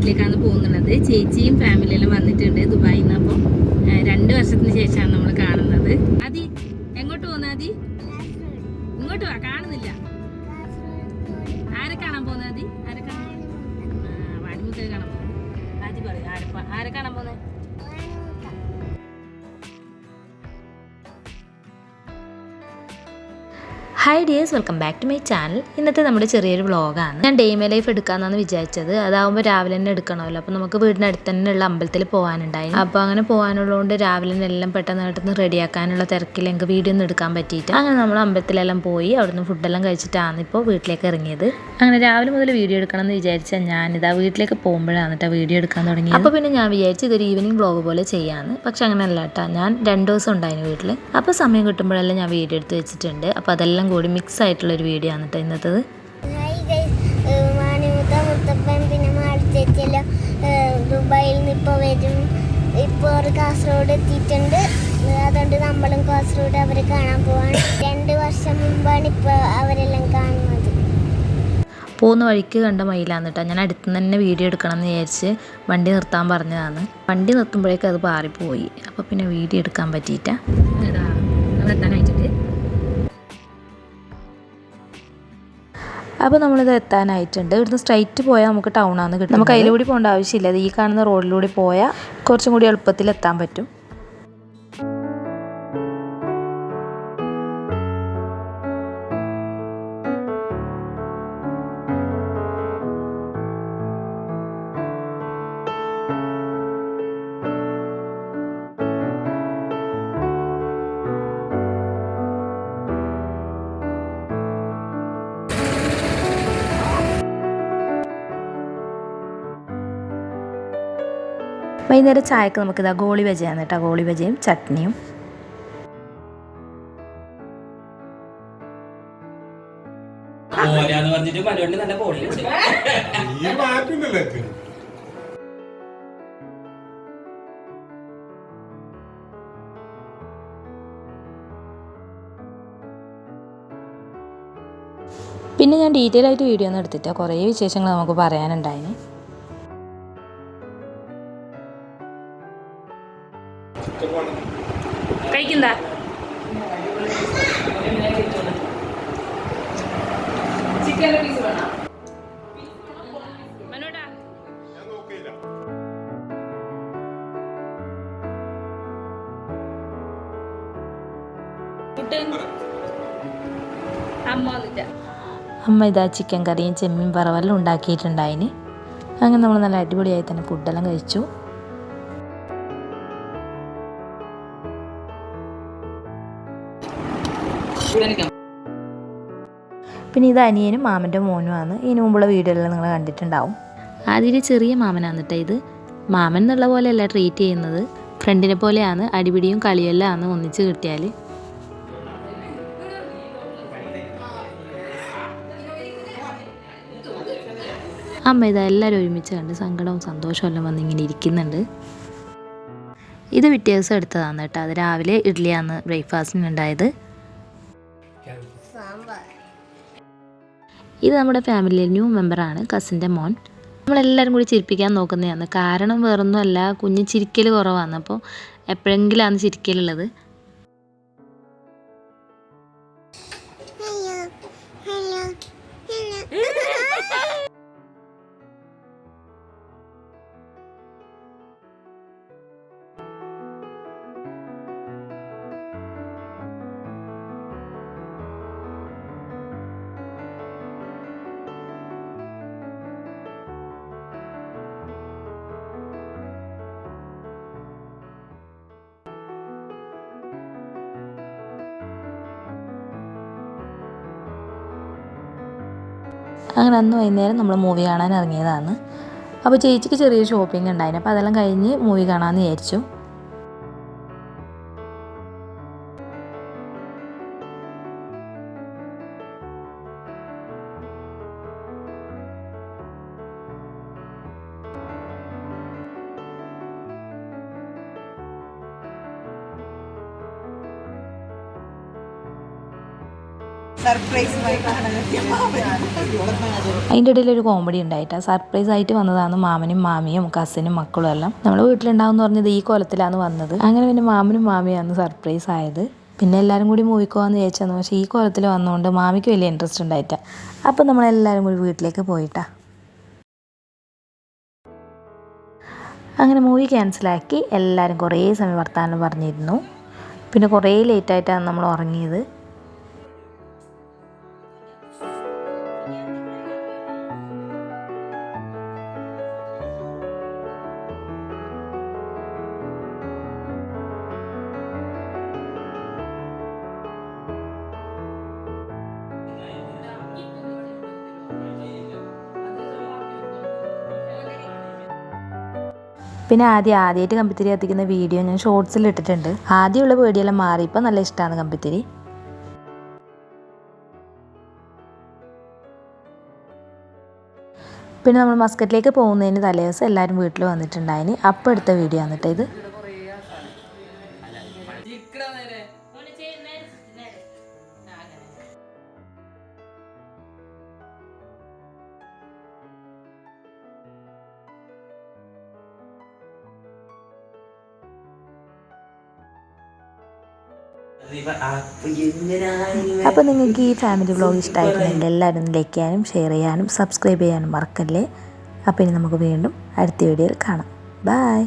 വീട്ടിലേക്കാണ് പോകുന്നത് ചേച്ചിയും ഫാമിലിയെല്ലാം വന്നിട്ടുണ്ട് ദുബായിൽ നിന്ന് അപ്പം രണ്ട് വർഷത്തിന് ശേഷമാണ് നമ്മൾ കാണുന്നത്. അതി എങ്ങോട്ട് പോകുന്ന അതി ഇങ്ങോട്ട് വാ കാണുന്നില്ല. ആരെ കാണാൻ പോകുന്നത് ആരെ കാണാൻ ആ, വാണിമുത്തേ കാണാൻ പോകുന്നത് ആദ്യം പറയും ആരെ ആരെ കാണാൻ hi dears welcome back to my channel ഇന്നത്തെ നമ്മുടെ ചെറിയൊരു വ്ളോഗാണ് ഞാൻ ഡേ മൈ ലൈഫ് എടുക്കാമെന്നാണ് വിചാരിച്ചത്. അതാവുമ്പോൾ രാവിലെ തന്നെ എടുക്കണമല്ലോ. അപ്പോൾ നമുക്ക് വീടിനടുത്ത് തന്നെയുള്ള അമ്പലത്തിൽ പോകാനുണ്ടായി അപ്പോൾ അങ്ങനെ പോകാനുള്ളതുകൊണ്ട് രാവിലെ തന്നെ എല്ലാം പെട്ടെന്ന് പെട്ടെന്ന് റെഡിയാക്കാനുള്ള തിരക്കിൽ എനിക്ക് വീഡിയോ ഒന്നും എടുക്കാൻ പറ്റിയിട്ട്. അങ്ങനെ നമ്മൾ അമ്പലത്തിലെല്ലാം പോയി അവിടുന്ന് ഫുഡെല്ലാം കഴിച്ചിട്ടാണ് ഇപ്പോൾ വീട്ടിലേക്ക് ഇറങ്ങിയത്. അങ്ങനെ രാവിലെ മുതൽ വീഡിയോ എടുക്കണം എന്ന് വിചാരിച്ചാൽ ഞാനിതാ വീട്ടിലേക്ക് പോകുമ്പോഴാണ് കേട്ടോ വീഡിയോ എടുക്കാൻ തുടങ്ങിയത്. അപ്പോൾ പിന്നെ ഞാൻ വിചാരിച്ചു ഇതൊരു ഈവനിങ് വ്ളോഗ് പോലെ ചെയ്യാമെന്ന് പക്ഷെ അങ്ങനെയല്ല കേട്ടോ ഞാൻ രണ്ട് ദിവസം ഉണ്ടായിരുന്നു വീട്ടിൽ അപ്പോൾ സമയം കിട്ടുമ്പോഴെല്ലാം ഞാൻ വീഡിയോ എടുത്ത് വെച്ചിട്ടുണ്ട്. അപ്പോൾ അതെല്ലാം കൂടി മിക്സ് ആയിട്ടുള്ളൊരു വീഡിയോ ആണ് കേട്ടോ ഇന്നത്തത്. ദുബായിൽ നിന്ന് ഇപ്പോൾ വരും. ഇപ്പോൾ അവർ കാസർഗോഡ് എത്തിയിട്ടുണ്ട്. അതുകൊണ്ട് നമ്മളും കാസർഗോഡ് അവരെ കാണാൻ പോവാണ്. രണ്ട് വർഷം മുമ്പാണ് ഇപ്പോൾ അവരെല്ലാം കാണുന്നത്. പോകുന്ന വഴിക്ക് കണ്ട മയിലാണ് കേട്ടോ ഞാൻ അടുത്ത് തന്നെ വീഡിയോ എടുക്കണം എന്ന് വിചാരിച്ച് വണ്ടി നിർത്താൻ പറഞ്ഞതാണ്. വണ്ടി നിർത്തുമ്പോഴേക്കും അത് പാറിപ്പോയി. അപ്പോൾ പിന്നെ വീഡിയോ എടുക്കാൻ പറ്റിയിട്ടാ എടാ അപ്പോൾ നമ്മളിത് എത്താനായിട്ടുണ്ട്. ഇവിടുന്ന് സ്ട്രൈറ്റ് പോയാൽ നമുക്ക് ടൗണാണ് കിട്ടും. നമുക്ക് അതിലൂടെ പോകേണ്ട ആവശ്യമില്ല. ഈ കാണുന്ന റോഡിലൂടെ പോയാൽ കുറച്ചും കൂടി എളുപ്പത്തിൽ എത്താൻ പറ്റും. വൈകുന്നേരം ചായക്ക് നമുക്കിതാ ഗോളി ബജയാണ് കേട്ടോ. ഗോളി ബജയും ചട്നിയും. പോരാന്ന് പറഞ്ഞിട്ട് നല്ല പിന്നെ ഞാൻ ഡീറ്റെയിൽ ആയിട്ട് വീഡിയോ ഒന്നും എടുത്തിട്ട് കുറേ വിശേഷങ്ങൾ നമുക്ക് പറയാനുണ്ടായിന്. കഴിക്കണ്ട ചിക്കൻ പീസ് വേണം? മനോടാ ഞാൻ നോക്കിയില്ല. അമ്മ വന്നിട്ട. അമ്മ ഇതാ ചിക്കൻ കറിയും ചെമ്മീൻ പറവെല്ലാം ഉണ്ടാക്കിയിട്ടുണ്ടായിന്. അങ്ങനെ നമ്മൾ നല്ല അടിപൊളിയായി തന്നെ ഫുഡെല്ലാം കഴിച്ചു. പിന്നെ ഇത് അനിയനും മാമന്റെ മോനുമാണ് ഇതിനു മുമ്പുള്ള വീഡിയോയിൽ നിങ്ങൾ കണ്ടിട്ടുണ്ടാവും. ആദ്യം ചെറിയ മാമനാണ് കേട്ടോ ഇത്. മാമൻ എന്നുള്ള പോലെയല്ല ട്രീറ്റ് ചെയ്യുന്നത്. ഫ്രണ്ടിനെ പോലെയാണ് അടിപിടിയും കളിയെല്ലാം ആണ് ഒന്നിച്ച് കിട്ടിയാൽ അമ്മ ഇതാ എല്ലാവരും ഒരുമിച്ച് കണ്ട് സങ്കടവും സന്തോഷവും എല്ലാം വന്ന് ഇങ്ങനെ ഇരിക്കുന്നുണ്ട്. ഇത് പിറ്റേ ദിവസം എടുത്തതാണ് കേട്ടോ അത് രാവിലെ ഇഡ്ഡലിയാണ് ബ്രേക്ക്ഫാസ്റ്റിന് ഉണ്ടായത്. ഇത് നമ്മുടെ ഫാമിലിയിലെ ന്യൂ മെമ്പറാണ് കസിന്റെ മോൻ. നമ്മളെല്ലാവരും കൂടി ചിരിപ്പിക്കാൻ നോക്കുന്നതാണ്. കാരണം വേറൊന്നുമല്ല കുഞ്ഞ് ചിരിക്കൽ കുറവാണ്. അപ്പോൾ എപ്പോഴെങ്കിലാണ് ചിരിക്കലുള്ളത്. അങ്ങനെ അന്ന് വൈകുന്നേരം നമ്മൾ മൂവി കാണാൻ ഇറങ്ങിയതാണ്. അപ്പോൾ ചേച്ചിക്ക് ചെറിയ ഷോപ്പിംഗ് ഉണ്ടായിരുന്നു. അപ്പോൾ അതെല്ലാം കഴിഞ്ഞ് മൂവി കാണാമെന്ന് വിചാരിച്ചു. അതിന്റെ ഇടയിൽ ഒരു കോമഡി ഉണ്ടായിട്ട്. സർപ്രൈസ് ആയിട്ട് വന്നതാണ് മാമനും മാമിയും കസിനും മക്കളും എല്ലാം. നമ്മൾ വീട്ടിലുണ്ടാവും പറഞ്ഞത് ഈ കോലത്തിലാണ് വന്നത്. അങ്ങനെ പിന്നെ മാമനും മാമിയാണ് സർപ്രൈസ് ആയത്. പിന്നെ എല്ലാവരും കൂടി മൂവിക്ക് പോകാമെന്ന് വിചാരിച്ചു പക്ഷേ ഈ കോലത്തിൽ വന്നുകൊണ്ട് മാമിക്ക് വലിയ ഇൻട്രസ്റ്റ് ഉണ്ടായിട്ടാ. അപ്പോൾ നമ്മളെല്ലാവരും കൂടി വീട്ടിലേക്ക് പോയിട്ടാ. അങ്ങനെ മൂവി ക്യാൻസലാക്കി എല്ലാവരും കുറേ സമയം വർത്തമാനം പറഞ്ഞിരുന്നു. പിന്നെ കുറേ ലേറ്റായിട്ടാണ് നമ്മൾ ഉറങ്ങിയത്. പിന്നെ ആദ്യം ആദ്യമായിട്ട് കമ്പിത്തിരി കത്തിക്കുന്ന വീഡിയോ ഞാൻ ഷോർട്സിൽ ഇട്ടിട്ടുണ്ട്. ആദ്യമുള്ള പേടിയെല്ലാം മാറി. ഇപ്പം നല്ല ഇഷ്ടമാണ് കമ്പിത്തിരി. പിന്നെ നമ്മൾ മസ്കറ്റിലേക്ക് പോകുന്നതിന് തലേദിവസം എല്ലാവരും വീട്ടിൽ വന്നിട്ടുണ്ടായിന്. അപ്പം എടുത്ത വീഡിയോ ആണ് ഇത്. അപ്പോൾ നിങ്ങൾക്ക് ഈ ഫാമിലി വ്ളോഗ് ഇഷ്ടമായിട്ടുണ്ടെങ്കിൽ എല്ലാവരും ലൈക്ക് ചെയ്യാനും ഷെയർ ചെയ്യാനും സബ്സ്ക്രൈബ് ചെയ്യാനും മറക്കല്ലേ? അപ്പോൾ ഇനി നമുക്ക് വീണ്ടും അടുത്ത വീഡിയോയിൽ കാണാം. ബായ്